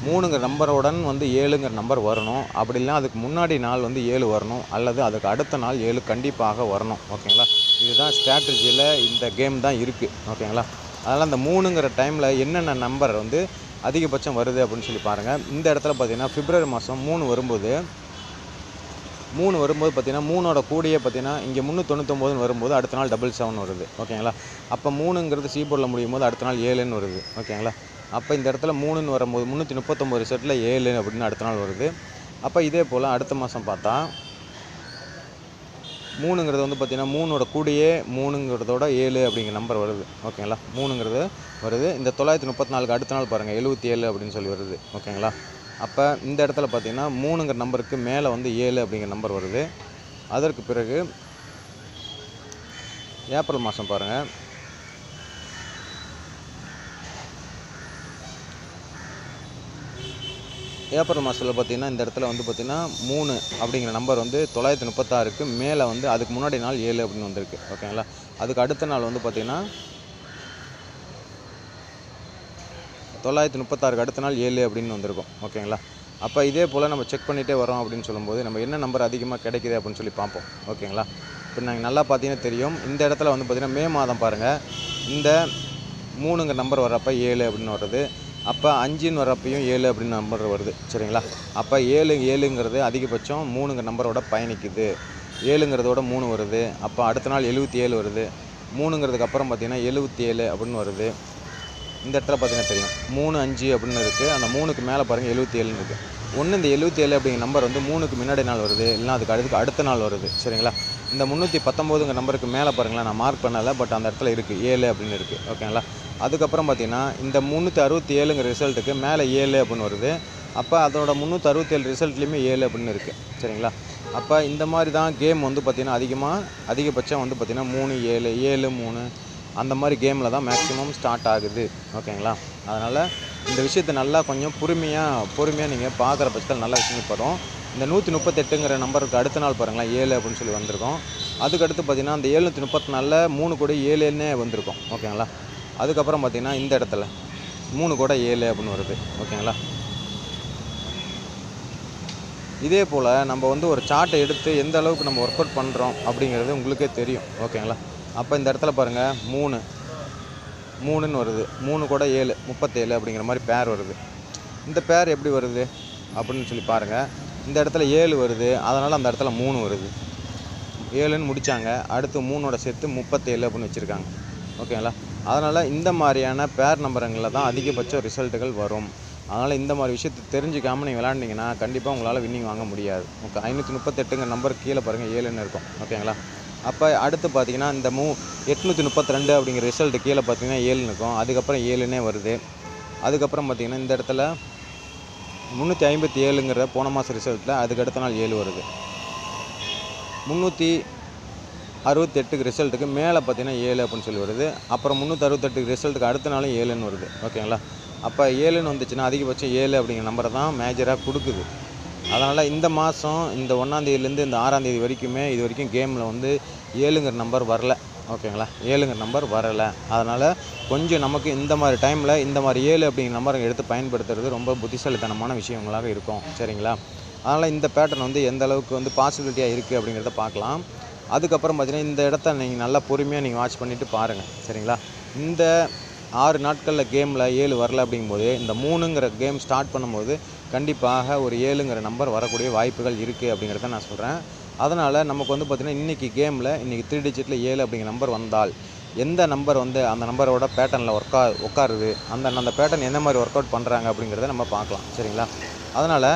மூணுங்கிற நம்பரோடன் வந்து ஏழுங்கிற நம்பர் வரணும். அப்படி இல்லைனா அதுக்கு முன்னாடி நாள் வந்து ஏழு வரணும். அல்லது அதுக்கு அடுத்த நாள் ஏழு கண்டிப்பாக வரணும். ஓகேங்களா இதுதான் ஸ்ட்ராட்டஜியில் இந்த கேம் தான் இருக்குது ஓகேங்களா அதனால் அந்த மூணுங்கிற டைமில் என்னென்ன நம்பர் வந்து அதிகபட்சம் வருது அப்படின்னு சொல்லி பாருங்கள் இந்த இடத்துல பார்த்தீங்கன்னா பிப்ரவரி மாதம் மூணு வரும்போது மூணு வரும்போது பார்த்தீங்கன்னா மூணோட கூடியே பார்த்தீங்கன்னா இங்கே முந்நூற்றொண்ணூத்தொம்போதுன்னு வரும்போது அடுத்த நாள் டபுள் செவன் வருது. ஓகேங்களா? அப்போ மூணுங்கிறது சீபோர்டில் முடியும் போது அடுத்த நாள் ஏழுன்னு வருது. ஓகேங்களா? அப்போ இந்த இடத்துல மூணுன்னு வரும்போது முந்நூற்றி முப்பத்தொம்போது செட்டில் ஏழு அப்படின்னு அடுத்த நாள் வருது. அப்போ இதே போல் அடுத்த மாதம் பார்த்தா மூணுங்கிறது வந்து பார்த்திங்கன்னா மூணோட கூடியே மூணுங்கிறதோட ஏழு அப்படிங்கிற நம்பர் வருது. ஓகேங்களா மூணுங்கிறது வருது. இந்த தொள்ளாயிரத்தி முப்பத்தி நாலுக்கு அடுத்த நாள் பாருங்கள் எழுபத்தி ஏழு அப்படின்னு சொல்லி வருது. ஓகேங்களா அப்போ இந்த இடத்துல பார்த்தீங்கன்னா மூணுங்கிற நம்பருக்கு மேலே வந்து ஏழு அப்படிங்கிற நம்பர் வருது. அதற்கு பிறகு ஏப்ரல் மாதம் பாருங்கள் ஏப்ரல் மாதத்தில் பார்த்தீங்கன்னா இந்த இடத்துல வந்து பார்த்தீங்கன்னா மூணு அப்படிங்கிற நம்பர் வந்து தொள்ளாயிரத்தி முப்பத்தாறுக்கு மேலே வந்து அதுக்கு முன்னாடி நாள் ஏழு அப்படின்னு வந்திருக்கு. ஓகேங்களா அதுக்கு அடுத்த நாள் வந்து பார்த்திங்கன்னா தொள்ளாயிரத்தி முப்பத்தாறுக்கு அடுத்த நாள் ஏழு அப்படின்னு வந்திருக்கும். ஓகேங்களா அப்போ இதே போல் நம்ம செக் பண்ணிகிட்டே வரோம் அப்படின்னு சொல்லும்போது நம்ம என்ன நம்பர் அதிகமாக கிடைக்குது அப்படின்னு சொல்லி பார்ப்போம். ஓகேங்களா இப்போ நாங்கள் நல்லா பார்த்தீங்கன்னா தெரியும். இந்த இடத்துல வந்து பார்த்திங்கன்னா மே மாதம் பாருங்கள் இந்த மூணுங்க நம்பர் வர்றப்ப ஏழு அப்படின்னு வர்றது. அப்போ அஞ்சுன்னு வரப்பையும் ஏழு அப்படின்னு நம்பர் வருது சரிங்களா? அப்போ ஏழு ஏழுங்கிறது அதிகபட்சம் மூணுங்க நம்பரோட பயணிக்குது. ஏழுங்கிறதோட மூணு வருது. அப்போ அடுத்த நாள் எழுபத்தி ஏழு வருது. மூணுங்கிறதுக்கு அப்புறம் பார்த்தீங்கன்னா எழுபத்தி ஏழு அப்படின்னு வருது. இந்த இடத்துல பார்த்தீங்கன்னா தெரியும். மூணு அஞ்சு அப்படின்னு இருக்குது அந்த மூணுக்கு மேலே பாருங்கள் எழுபத்தி ஏழுன்னு இருக்குது ஒன்று இந்த எழுபத்தி ஏழு அப்படிங்கிற நம்பர் வந்து மூணுக்கு முன்னாடி நாள் வருது. இல்லைனா அதுக்கு அடுத்து அடுத்த நாள் வருது சரிங்களா? இந்த முந்நூற்றி பத்தொம்போதுங்கிற நம்பருக்கு மேலே பாருங்களேன் நான் மார்க் பண்ணலை பட் அந்த இடத்துல இருக்குது ஏழு அப்படின்னு இருக்குது ஓகேங்களா அதுக்கப்புறம் பார்த்தீங்கன்னா இந்த முந்நூற்றி அறுபத்தி ஏழுங்கிற ரிசல்ட்டுக்கு மேலே ஏழு அப்படின்னு வருது. அப்போ அதோட முந்நூற்றி அறுபத்தேழு ரிசல்ட்லேயுமே ஏழு அப்படின்னு இருக்குது சரிங்களா? அப்போ இந்த மாதிரி தான் கேம் வந்து பார்த்திங்கன்னா அதிகமாக அதிகபட்சம் வந்து பார்த்திங்கன்னா மூணு ஏழு ஏழு மூணு அந்த மாதிரி கேமில் தான் மேக்ஸிமம் ஸ்டார்ட் ஆகுது. ஓகேங்களா? அதனால் இந்த விஷயத்தை நல்லா கொஞ்சம் பொறுமையாக பொறுமையாக நீங்கள் பார்க்குற பட்சத்தில் நல்லா படும். இந்த நூற்றி முப்பத்தெட்டுங்கிற நம்பருக்கு அடுத்த நாள் பாருங்களேன் ஏழு அப்படின்னு சொல்லி வந்திருக்கோம். அதுக்கடுத்து பார்த்திங்கன்னா அந்த ஏழ்நூற்றி முப்பத்தி நாலில் மூணு கூட ஏழுன்னே வந்திருக்கும். ஓகேங்களா? அதுக்கப்புறம் பார்த்திங்கன்னா இந்த இடத்துல மூணு கூட ஏழு அப்படின்னு வருது. ஓகேங்களா? இதே போல் நம்ம வந்து ஒரு சார்ட்டை எடுத்து எந்த அளவுக்கு நம்ம ஒர்க் அவுட் பண்ணுறோம் அப்படிங்கிறது உங்களுக்கே தெரியும். ஓகேங்களா? அப்போ இந்த இடத்துல பாருங்கள் மூணு. மூணுன்னு வருது. மூணு கூட ஏழு முப்பத்தேழு அப்படிங்கிற மாதிரி பேர் வருது. இந்த பேர் எப்படி வருது அப்படின்னு சொல்லி பாருங்கள் இந்த இடத்துல ஏழு வருது. அதனால் அந்த இடத்துல மூணு வருது. ஏழுன்னு முடித்தாங்க அடுத்து மூணோட சேர்த்து முப்பத்தேழு அப்படின்னு வச்சுருக்காங்க. ஓகேங்களா? அதனால் இந்த மாதிரியான பேர் நம்பருங்களில் தான் அதிகபட்ச ரிசல்ட்டுகள் வரும். அதனால் இந்த மாதிரி விஷயத்தை தெரிஞ்சுக்காமல் நீங்கள் விளாண்டிங்கன்னா கண்டிப்பாக உங்களால் வின்னிங் வாங்க முடியாது. ஓகே ஐநூற்றி முப்பத்தெட்டுங்க நம்பர் கீழே பாருங்கள் ஏழுன்னு இருக்கும். ஓகேங்களா அப்போ அடுத்து பார்த்தீங்கன்னா இந்த மூ எட்நூற்றி முப்பத்தி ரெண்டு அப்படிங்கிற ரிசல்ட்டு கீழே பார்த்தீங்கன்னா ஏழுன்னு இருக்கும் அதுக்கப்புறம் ஏழுனே வருது. அதுக்கப்புறம் பார்த்திங்கன்னா இந்த இடத்துல முந்நூற்றி ஐம்பத்தி ஏழுங்கிற போன மாதம் ரிசல்ட்டில் அதுக்கு அடுத்த நாள் ஏழு வருது. முந்நூற்றி அறுபத்தெட்டுக்கு ரிசல்ட்டுக்கு மேலே பார்த்தீங்கன்னா ஏழு அப்படின்னு சொல்லி வருது. அப்புறம் முந்நூற்றறுபத்தெட்டுக்கு ரிசல்ட்டுக்கு அடுத்த நாளும் ஏழுன்னு வருது. ஓகேங்களா? அப்போ ஏழுன்னு வந்துச்சுன்னா அதிகபட்சம் ஏழு அப்படிங்கிற நம்பரை தான் மேஜராக கொடுக்குது. அதனால் இந்த மாதம் இந்த ஒன்றாந்தேதியிலேருந்து இந்த ஆறாந்தேதி வரைக்குமே இது வரைக்கும் கேமில் வந்து ஏழுங்கிற நம்பர் வரல. ஓகேங்களா? ஏழுங்கிற நம்பர் வரலை. அதனால் கொஞ்சம் நமக்கு இந்த மாதிரி டைமில் இந்த மாதிரி ஏழு அப்படிங்கிற நம்பரை எடுத்து பயன்படுத்துறது ரொம்ப புத்திசாலித்தனமான விஷயங்களாக இருக்கும். சரிங்களா? அதனால் இந்த பேட்டர்ன் வந்து எந்த அளவுக்கு வந்து பாசிபிலிட்டியாக இருக்குது அப்படிங்கிறத பார்க்கலாம். அதுக்கப்புறம் பார்த்திங்கன்னா இந்த இடத்த நீங்கள் நல்லா பொறுமையாக நீங்கள் வாட்ச் பண்ணிவிட்டு பாருங்கள் சரிங்களா? இந்த ஆறு நாட்களில் கேமில் ஏழு வரல அப்படிங்கும்போது இந்த மூணுங்கிற கேம் ஸ்டார்ட் பண்ணும்போது கண்டிப்பாக ஒரு ஏழுங்கிற நம்பர் வரக்கூடிய வாய்ப்புகள் இருக்குது அப்படிங்கிறத நான் சொல்கிறேன் அதனால் நமக்கு வந்து பார்த்திங்கன்னா இன்றைக்கி கேமில் இன்றைக்கி த்ரீ டிஜிட்டில் ஏழு அப்படிங்கிற நம்பர் வந்தால் எந்த நம்பர் வந்து அந்த நம்பரோட பேட்டர்னில் ஒர்க்கா உட்காருது அந்த அந்த பேட்டர்ன் எந்த மாதிரி ஒர்க் அவுட் பண்ணுறாங்க அப்படிங்கிறத நம்ம பார்க்கலாம். சரிங்களா? அதனால்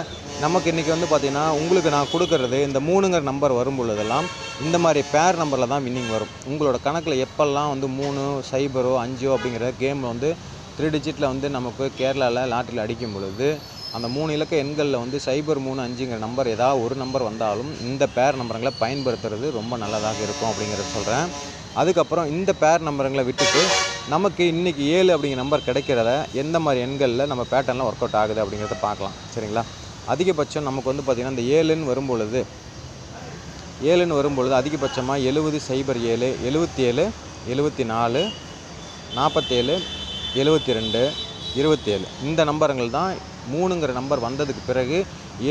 நமக்கு இன்றைக்கி வந்து பார்த்திங்கன்னா உங்களுக்கு நான் கொடுக்கறது இந்த மூணுங்கிற நம்பர் வரும் பொழுதெல்லாம் இந்த மாதிரி பேர் நம்பரில் தான் வின்னிங் வரும். உங்களோட கணக்கில் எப்பெல்லாம் வந்து மூணு சைபரோ அஞ்சோ அப்படிங்கிற கேம் வந்து த்ரீ டிஜிட்டில் வந்து நமக்கு கேரளாவில் லாட்டரியில் அடிக்கும் பொழுது அந்த மூணு இலக்க எண்களில் வந்து சைபர் மூணு அஞ்சுங்கிற நம்பர் ஏதாவது ஒரு நம்பர் வந்தாலும் இந்த பேர் நம்பருங்களை பயன்படுத்துறது ரொம்ப நல்லதாக இருக்கும் அப்படிங்கிறத சொல்கிறேன் அதுக்கப்புறம் இந்த பேர் நம்பருங்களை விட்டுட்டு நமக்கு இன்றைக்கி ஏழு அப்படிங்கிற நம்பர் கிடைக்கிறத எந்த மாதிரி எண்களில் நம்ம பேட்டர்னில் ஒர்க் அவுட் ஆகுது அப்படிங்கிறத பார்க்கலாம். சரிங்களா? அதிகபட்சம் நமக்கு வந்து பார்த்திங்கன்னா இந்த ஏழுன்னு வரும்பொழுது ஏழுன்னு வரும்பொழுது அதிகபட்சமாக எழுபது சைபர் ஏழு எழுபத்தி ஏழு எழுபத்தி நாலு நாற்பத்தேழு எழுபத்தி ரெண்டு இருபத்தேழு இந்த நம்பருங்கள் தான் மூணுங்கிற நம்பர் வந்ததுக்கு பிறகு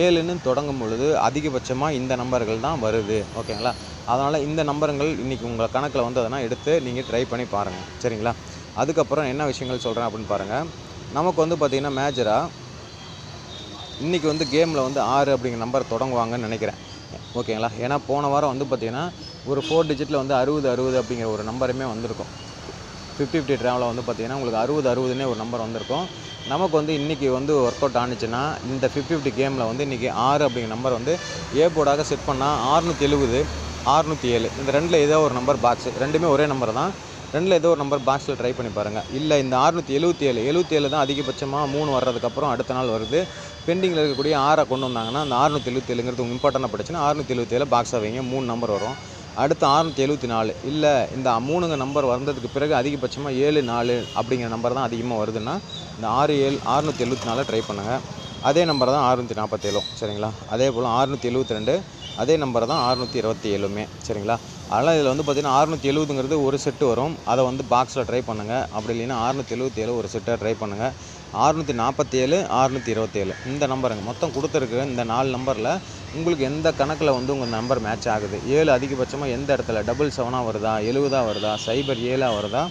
ஏழுன்னு தொடங்கும் பொழுது அதிகபட்சமாக இந்த நம்பர்கள் தான் வருது. ஓகேங்களா? அதனால் இந்த நம்பருங்கள் இன்றைக்கி உங்கள் கணக்கில் வந்ததுன்னா எடுத்து நீங்கள் ட்ரை பண்ணி பாருங்கள் சரிங்களா? அதுக்கப்புறம் என்ன விஷயங்கள் சொல்கிறேன் அப்படின்னு பாருங்கள் நமக்கு வந்து பார்த்திங்கன்னா மேஜராக இன்றைக்கி வந்து கேமில் வந்து ஆறு அப்படிங்கிற நம்பர் தொடங்குவாங்கன்னு நினைக்கிறேன். ஓகேங்களா ஏன்னா போன வாரம் வந்து பார்த்திங்கன்னா ஒரு ஃபோர் டிஜிட்டில் வந்து அறுபது அறுபது அப்படிங்கிற ஒரு நம்பருமே வந்திருக்கும். ஃபிஃப்டி ஃபிஃப்டி ட்ராவலில் வந்து பார்த்திங்கன்னா உங்களுக்கு அறுபது அறுபதுன்னே ஒரு நம்பர் வந்திருக்கும். நமக்கு வந்து இன்றைக்கி வந்து ஒர்க் அவுட் ஆனிச்சுன்னா இந்த ஃபிஃப்டி ஃபிஃப்டி கேமில் வந்து இன்றைக்கி ஆறு அப்படிங்கிற நம்பர் வந்து ஏ போர்டாக செட் பண்ணால் ஆறுநூற்றி எழுபது ஆறுநூற்றி ஏழு. இந்த ரெண்டில் ஏதோ ஒரு நம்பர் பாக்ஸு ரெண்டுமே ஒரே நம்பர் தான். ரெண்டில் ஏதோ ஒரு நம்பர் பாக்ஸில் ட்ரை பண்ணி பாருங்கள் இல்லை இந்த அறுநூற்றி எழுபத்தி ஏழு எழுபத்தி ஏழு தான் அதிகபட்சமாக மூணு வர்றதுக்கப்புறம் அடுத்த நாள் வருது. பெண்டிங்கில் இருக்கக்கூடிய ஆறை கொண்டு வந்தாங்கன்னா அந்த அறுநூற்றி எழுபத்தி ஏழுங்கிறது இம்பார்ட்டண்டாக படிச்சுன்னா அறுநூற்றி எழுபத்தி ஏழு பாக்ஸாக வைங்க மூணு நம்பர் வரும். அடுத்து அறுநூற்றி எழுபத்தி நாலு. இல்லை இந்த மூணுங்க நம்பர் வந்ததுக்கு பிறகு அதிகபட்சமாக ஏழு நாலு அப்படிங்கிற நம்பர் தான் அதிகமாக வருதுன்னா இந்த ஆறு ஏழு அறுநூற்றி எழுபத்தி நாலு ட்ரை பண்ணுங்கள் அதே நம்பர் தான் அறுநூற்றி நாற்பத்தேழும் சரிங்களா? அதே போல் அறுநூற்றி எழுபத்தி ரெண்டு அதே நம்பர் தான் அறுநூற்றி இருபத்தி ஏழுமே. சரிங்களா? அதனால் இதில் வந்து பார்த்திங்கன்னா அறுநூற்றி எழுபதுங்கிறது ஒரு செட்டு வரும். அதை வந்து பாக்ஸில் ட்ரை பண்ணுங்கள் அப்படி இல்லைன்னா அறுநூற்றி எழுபத்தி ஏழு ஒரு செட்டை ட்ரை பண்ணுங்கள் அறுநூற்றி நாற்பத்தி ஏழு அறுநூற்றி இருபத்தேழு இந்த நம்பருங்க மொத்தம் கொடுத்துருக்குற இந்த நாலு நம்பரில் உங்களுக்கு எந்த கணக்கில் வந்து உங்கள் நம்பர் மேட்ச் ஆகுது? ஏழு அதிகபட்சமாக எந்த இடத்துல? டபுள் செவனாக வருதா? எழுபதாக வருதா? சைபர் ஏழாக வருதா?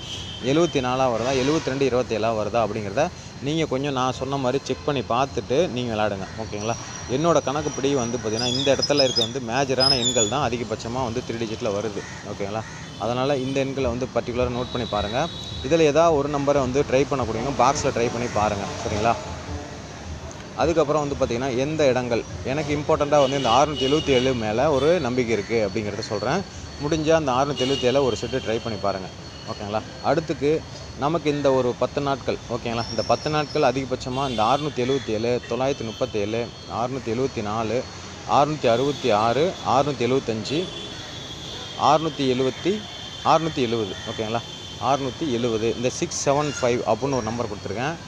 எழுபத்தி நாலாக வருதா? எழுபத்தி ரெண்டு இருபத்தேழாக வருதா? அப்படிங்கிறத நீங்கள் கொஞ்சம் நான் சொன்ன மாதிரி செக் பண்ணி பார்த்துட்டு நீங்கள் விளாடுங்க ஓகேங்களா என்னோடய கணக்குப்படி வந்து பார்த்திங்கன்னா இந்த இடத்துல இருக்க வந்து மேஜரான எண்கள் தான் அதிகபட்சமாக வந்து த்ரீ டிஜிட்டில் வருது ஓகேங்களா அதனால் இந்த எண்களை வந்து பர்டிகுலராக நோட் பண்ணி பாருங்கள் இதில் ஏதாவது ஒரு நம்பரை வந்து ட்ரை பண்ணக்கூடியவங்க பாக்ஸில் ட்ரை பண்ணி பாருங்கள் சரிங்களா? அதுக்கப்புறம் வந்து பார்த்திங்கன்னா எந்த இடங்கள்? எனக்கு இம்பார்ட்டண்ட்டாக வந்து இந்த அறுநூற்றி எழுபத்தி ஏழு மேலே ஒரு நம்பிக்கை இருக்குது அப்படிங்கிறத சொல்கிறேன் முடிஞ்சால் அந்த அறுநூற்றி எழுபத்தி ஏழை ஒரு செட்டு ட்ரை பண்ணி பாருங்கள் ஓகேங்களா? அடுத்துக்கு நமக்கு இந்த ஒரு பத்து நாட்கள் ஓகேங்களா? இந்த பத்து நாட்கள் அதிகபட்சமாக இந்த அறுநூற்றி எழுபத்தி ஏழு தொள்ளாயிரத்தி முப்பத்தேழு அறுநூற்றி எழுபத்தி நாலு அறுநூற்றி அறுபத்தி ஆறு அறுநூற்றி எழுபத்தஞ்சி அறுநூற்றி எழுபத்தி அறுநூற்றி எழுபது ஓகேங்களா? அறுநூற்றி எழுபது இந்த சிக்ஸ் செவன் ஃபைவ் அப்படின்னு ஒரு நம்பர் கொடுத்துருக்கேன்.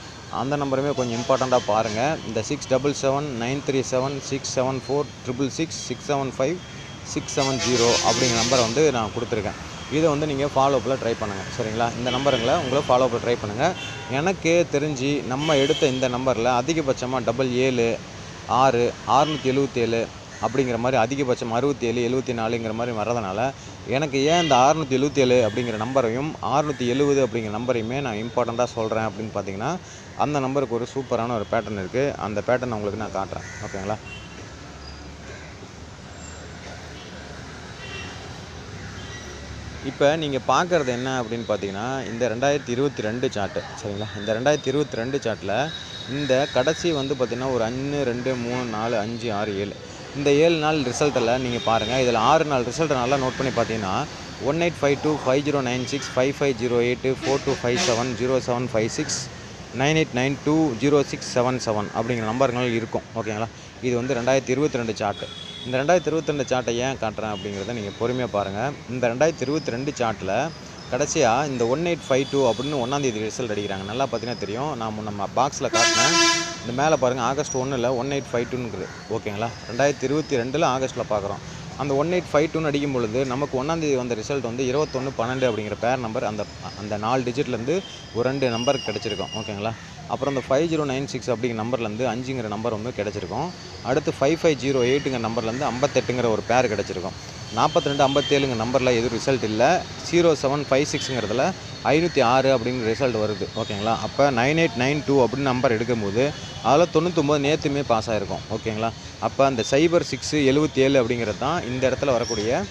அந்த நம்பருமே கொஞ்சம் இம்பார்ட்டண்ட்டாக பாருங்கள் இந்த six double seven nine three seven six seven four triple six six seven five six seven zero அப்படிங்கிற நம்பரை வந்து நான் கொடுத்துருக்கேன். இதை வந்து நீங்கள் ஃபாலோ அப்பில் ட்ரை பண்ணுங்கள் சரிங்களா? இந்த நம்பருங்களை உங்களை ஃபாலோ அப்பில் ட்ரை பண்ணுங்கள் எனக்கே தெரிஞ்சு நம்ம எடுத்த இந்த நம்பரில் அதிகபட்சமாக டபுள் ஏழு ஆறு ஆறுநூற்றி எழுபத்தேழு அப்படிங்கிற மாதிரி அதிகபட்சம் அறுபத்தி ஏழு எழுபத்தி நாலுங்கிற மாதிரி வர்றதுனால எனக்கு ஏன் இந்த அறுநூற்றி எழுபத்தேழு அப்படிங்கிற நம்பரையும் அறுநூற்றி எழுபது அப்படிங்கிற நம்பரையுமே நான் இம்பார்ட்டண்ட்டாக சொல்கிறேன் அப்படின்னு பார்த்தீங்கன்னா அந்த நம்பருக்கு ஒரு சூப்பரான ஒரு பேட்டர்ன் இருக்குது அந்த பேட்டர்ன் உங்களுக்கு நான் காட்டுறேன். ஓகேங்களா இப்போ நீங்கள் பார்க்குறது என்ன அப்படின்னு பார்த்தீங்கன்னா இந்த ரெண்டாயிரத்தி இருபத்தி ரெண்டு சார்ட்டு சரிங்களா? இந்த ரெண்டாயிரத்தி இருபத்தி ரெண்டு சார்ட்டில் இந்த கடைசி வந்து பார்த்திங்கன்னா ஒரு அஞ்சு ரெண்டு மூணு நாலு அஞ்சு ஆறு ஏழு. இந்த ஏழு நாள் ரிசல்ட்டில் நீங்கள் பாருங்கள் இதில் ஆறு நாள் ரிசல்ட்டை நல்லா நோட் பண்ணி பார்த்தீங்கன்னா one eight five two five zero nine six five five zero eight four two five seven zero seven five six nine eight nine two zero six seven seven அப்படிங்கிற நம்பர்கள் இருக்கும் ஓகேங்களா? இது வந்து ரெண்டாயிரத்தி இருபத்தி ரெண்டு சார்ட்டு இந்த ரெண்டாயிரத்தி இருபத்தி ரெண்டு சார்ட்டை ஏன் காட்டுறேன் அப்படிங்கிறத நீங்கள் பொறுமையாக பாருங்கள் இந்த ரெண்டாயிரத்தி இருபத்தி ரெண்டு சார்ட்டில் கடைசியாக இந்த ஒன் எயிட் ஃபைவ் டூ அப்படின்னு ஒன்றாந்தேதி ரிசல்ட் அடிக்கிறாங்க. நல்லா பார்த்தீங்கன்னா தெரியும். நான் நம்ம பாக்ஸில் காட்டினேன். இந்த மேலே பாருங்கள் ஆகஸ்ட் ஒன்றில் ஒன் எயிட் ஃபைவ் டூனுக்குது ஓகேங்களா ரெண்டாயிரத்தி இருபத்தி ரெண்டில் ஆகஸ்ட்டில் பார்க்குறோம். அந்த ஒன் எயிட் ஃபைவ் டூன்னு அடிக்கும் பொழுது நமக்கு ஒன்றாந்தேதி வந்த ரிசல்ட் வந்து இருபத்தொன்று பன்னெண்டு அப்படிங்கிற பேர் நம்பர் அந்த அந்த நாலு டிஜிட்லேருந்து ஒரு ரெண்டு நம்பர் கிடச்சிருக்கும். ஓகேங்களா அப்புறம் இந்த ஃபைவ் ஜீரோ நைன் சிக்ஸ் அப்படிங்கிற நம்பர்லேருந்து அஞ்சுங்கிற நம்பர் வந்து கிடச்சிருக்கும். அடுத்து ஃபைவ் ஃபைவ் ஜீரோ எயிட்டுங்கிற நம்பர்லேருந்து ஐம்பத்தெட்டுங்கிற ஒரு பேர் கிடச்சிருக்கும். நாற்பத்தி ரெண்டு ஐம்பத்தேழுங்க நம்பரில் எதுவும் ரிசல்ட் இல்லை. ஜீரோ செவன் ஃபைவ் சிக்ஸுங்கிறதுல ஐநூற்றி ஆறு அப்படிங்கிற ரிசல்ட் வருது. ஓகேங்களா அப்போ நைன் எயிட் நைன் டூ அப்படின்னு நம்பர் எடுக்கும்போது அதில் தொண்ணூற்றொம்பது நேற்றுமே பாஸ் ஆகிருக்கும் ஓகேங்களா அப்போ அந்த சைபர் சிக்ஸு எழுபத்தி ஏழு அப்படிங்கிறது தான் இந்த இடத்துல வரக்கூடிய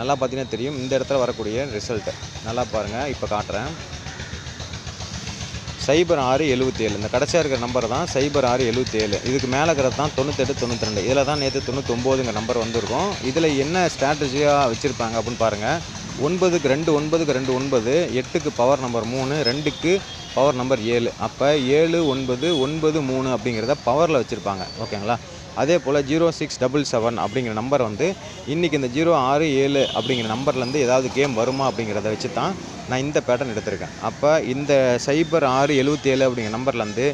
நல்லா பார்த்தீங்கன்னா தெரியும். இந்த இடத்துல வரக்கூடிய ரிசல்ட்டு நல்லா பாருங்கள் இப்போ காட்டுறேன். சைபர் ஆறு எழுபத்தி ஏழு இந்த கடைசியாக இருக்கிற நம்பர் தான் சைபர் ஆறு எழுபத்தி ஏழு இதுக்கு மேலே இருக்கிறது தான் தொண்ணூத்தெட்டு தொண்ணூற்றி ரெண்டு இதில் தான் நேற்று தொண்ணூத்தொம்போதுங்கிற நம்பர் வந்திருக்கும். இதில் என்ன ஸ்ட்ராட்டஜியாக வச்சுருப்பாங்க அப்படின்னு பாருங்கள் ஒன்பதுக்கு ரெண்டு ஒன்பதுக்கு ரெண்டு ஒன்பது. எட்டுக்கு பவர் நம்பர் மூணு ரெண்டுக்கு பவர் நம்பர் ஏழு. அப்போ ஏழு ஒன்பது ஒன்பது மூணு அப்படிங்கிறத பவரில் வச்சுருப்பாங்க. ஓகேங்களா? அதே போல் ஜீரோ சிக்ஸ் டபுள் செவன் அப்படிங்கிற நம்பர் வந்து இன்றைக்கி இந்த ஜீரோ ஆறு ஏழு அப்படிங்கிற நம்பர்லேருந்து ஏதாவது கேம் வருமா அப்படிங்கிறத வச்சு தான் நான் இந்த பேட்டர்ன் எடுத்திருக்கேன். அப்போ இந்த சைபர் ஆறு எழுபத்தி ஏழு அப்படிங்கிற நம்பர்லேருந்து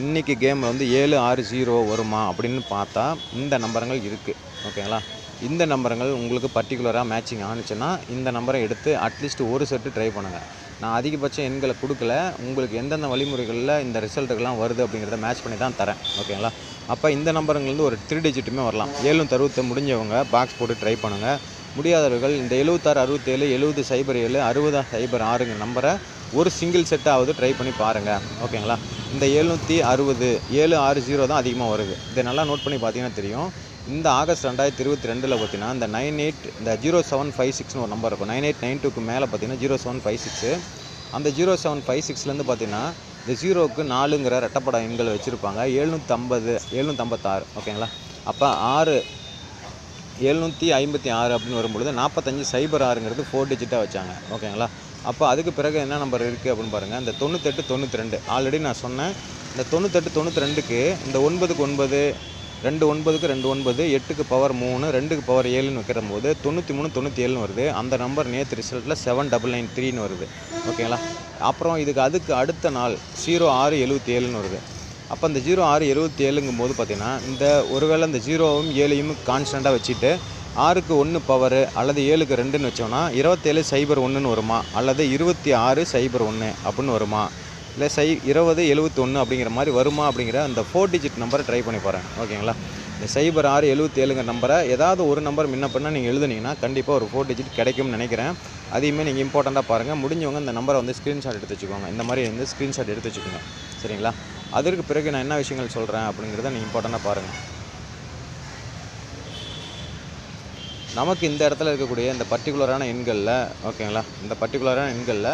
இன்றைக்கி கேமில் வந்து ஏழு ஆறு ஜீரோ வருமா அப்படின்னு பார்த்தா இந்த நம்பரங்கள் இருக்குது ஓகேங்களா இந்த நம்பரங்கள் உங்களுக்கு பர்டிகுலராக மேட்சிங் ஆணுச்சுன்னா இந்த நம்பரை எடுத்து அட்லீஸ்ட் ஒரு செட்டு ட்ரை பண்ணுங்கள் நான் அதிகபட்ச எண்களை கொடுக்கல. உங்களுக்கு எந்தெந்த வழிமுறைகளில் இந்த ரிசல்ட்டுக்கெல்லாம் வருது அப்படிங்கிறத மேட்ச் பண்ணி தான் தரேன். ஓகேங்களா? அப்போ இந்த நம்பருங்கள்ந்து ஒரு த்ரீ டிஜிட்டுமே வரலாம். ஏழுநூற்றி தருவத்தை முடிஞ்சவங்க பாக்ஸ் போட்டு ட்ரை பண்ணுங்கள் முடியாதவர்கள் இந்த எழுபத்தாறு அறுபத்தேழு எழுபது சைபர் ஏழு அறுபது சைபர் ஆறுங்கிற நம்பரை ஒரு சிங்கிள் செட்டாவது ட்ரை பண்ணி பாருங்கள் ஓகேங்களா? இந்த எழுநூற்றி அறுபது ஏழு ஆறு ஜீரோ தான் அதிகமாக வருது. இதை நல்லா நோட் பண்ணி பார்த்தீங்கன்னா தெரியும். இந்த ஆகஸ்ட் ரெண்டாயிரத்தி இருபத்தி ரெண்டில் பார்த்தீங்கன்னா இந்த நைன் எயிட் இந்த ஜீரோ செவன் ஃபைவ் சிக்ஸ்னு ஒரு நம்பர் இருக்கும். நைன் எயிட் நைன் டூக்கு மேலே பார்த்தீங்கன்னா ஜீரோ செவன் ஃபைவ் சிக்ஸு அந்த ஜீரோ செவன் ஃபைவ் சிக்ஸ்லேருந்து பார்த்தீங்கன்னா இந்த ஜீரோவுக்கு நாலுங்கிற ரெட்டப்பட எண்கள் வச்சுருப்பாங்க. எழுநூற்றம்பது எழுநூற்றம்பத்தாறு ஓகேங்களா அப்போ ஆறு எழுநூற்றி ஐம்பத்தி ஆறு அப்படின்னு வரும்பொழுது நாற்பத்தஞ்சு சைபர் ஆறுங்கிறது ஃபோர் டிஜிட்டாக வச்சாங்க. ஓகேங்களா அப்போ அதுக்கு பிறகு என்ன நம்பர் இருக்குது அப்படின்னு பாருங்கள் இந்த தொண்ணூத்தெட்டு தொண்ணூற்றி ரெண்டு ஆல்ரெடி நான் சொன்னேன். இந்த தொண்ணூத்தெட்டு தொண்ணூற்றி ரெண்டுக்கு இந்த ஒன்பதுக்கு ஒன்பது ரெண்டு ஒன்பதுக்கு ரெண்டு ஒன்பது எட்டுக்கு பவர் மூணு ரெண்டுக்கு பவர் ஏழுன்னு வைக்கிற போது தொண்ணூற்றி மூணு தொண்ணூற்றி ஏழுன்னு வருது. அந்த நம்பர் நேற்று ரிசல்ட்டில் செவன் டபுள் நைன் த்ரீன்னு வருது. ஓகேங்களா? அப்புறம் இதுக்கு அதுக்கு அடுத்த நாள் ஜீரோ ஆறு எழுபத்தி ஏழுன்னு வருது. அப்போ இந்த ஜீரோ ஆறு எழுபத்தி ஏழுங்கும் போது பார்த்தீங்கன்னா இந்த ஒருவேளை இந்த ஜீரோவும் ஏழையும் கான்ஸ்டண்ட்டாக வச்சுட்டு ஆறுக்கு ஒன்று பவரு அல்லது ஏழுக்கு ரெண்டுன்னு வச்சோம்னா இருபத்தேழு சைபர் ஒன்றுன்னு வருமா? அல்லது இருபத்தி ஆறு சைபர் ஒன்று அப்படின்னு வருமா? இல்லை சை இருபது எழுபத்தொன்று அப்படிங்கிற மாதிரி வருமா அப்படிங்கிற அந்த ஃபோர் டிஜிட் நம்பரை ட்ரை பண்ணி பாருங்க. ஓகேங்களா இந்த சைபர் ஆறு எழுபத்தி ஏழுங்கிற நம்பரை ஏதாவது ஒரு நம்பர் முன்ன பண்ணால் நீங்கள் எழுதுனீங்கன்னா கண்டிப்பாக ஒரு ஃபோர் டிஜிட் கிடைக்கும்னு நினைக்கிறேன். அதையுமே நீங்கள் இம்பார்ட்டண்ட்டாக பாருங்கள் முடிஞ்சவங்க இந்த நம்பரை வந்து ஸ்க்ரீன்ஷாட் எடுத்து வச்சுக்கோங்க. இந்த மாதிரி வந்து ஸ்க்ரீன்ஷாட் எடுத்து வச்சுக்கோங்க. சரிங்களா? அதற்கு பிறகு நான் என்ன விஷயங்கள் சொல்கிறேன் அப்படிங்கிறத நீங்கள் இம்பார்ட்டண்ட்டாக பாருங்கள் நமக்கு இந்த இடத்துல இருக்கக்கூடிய இந்த பர்டிகுலரான எண்களில் ஓகேங்களா இந்த பர்டிகுலரான எண்களில்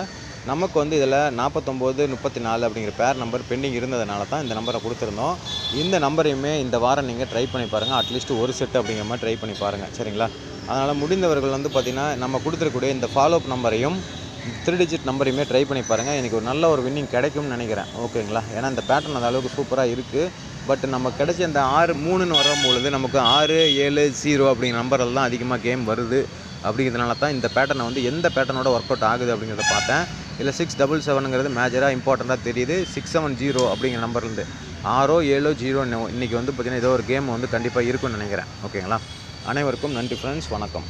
நமக்கு வந்து இதில் நாற்பத்தொம்போது முப்பத்தி நாலு அப்படிங்கிற பேர் நம்பர் பெண்டிங் இருந்ததுனால தான் இந்த நம்பரை கொடுத்துருந்தோம். இந்த நம்பரையுமே இந்த வாரம் நீங்கள் ட்ரை பண்ணி பாருங்கள் அட்லீஸ்ட் ஒரு செட் அப்படிங்கிற மாதிரி ட்ரை பண்ணி பாருங்கள் சரிங்களா? அதனால் முடிந்தவர்கள் வந்து பார்த்திங்கன்னா நம்ம கொடுத்துருக்கூடிய இந்த ஃபாலோ அப் நம்பரையும் த்ரீ டிஜிட் நம்பரையுமே ட்ரை பண்ணி பாருங்கள் எனக்கு ஒரு நல்ல ஒரு வின்னிங் கிடைக்கும்னு நினைக்கிறேன். ஓகேங்களா? ஏன்னா இந்த பேட்டர்ன் அந்த அளவுக்கு சூப்பராக இருக்குது பட் நம்ம கிடைச்ச இந்த ஆறு மூணுன்னு வரும்பொழுது நமக்கு ஆறு ஏழு ஜீரோ அப்படிங்கிற நம்பரில் தான் அதிகமாக கேம் வருது. அப்படிங்கிறதுனால தான் இந்த பேட்டர்னை வந்து எந்த பேட்டர்னோட ஒர்க் அவுட் ஆகுது அப்படிங்கிறத பார்த்தேன். இல்லை சிக்ஸ் டபுள் செவனுங்கிறது மேஜராக இம்பார்ட்டண்ட்டாக தெரியுது. சிக்ஸ் செவன் ஜீரோ அப்படிங்கிற நம்பர்லேருந்து ஆறோ ஏழோ ஜீரோ இன்றைக்கி வந்து பார்த்திங்கன்னா ஏதோ ஒரு கேம் வந்து கண்டிப்பாக இருக்கும்னு நினைக்கிறேன். ஓகேங்களா அனைவருக்கும் நன்றி ஃப்ரெண்ட்ஸ் வணக்கம்.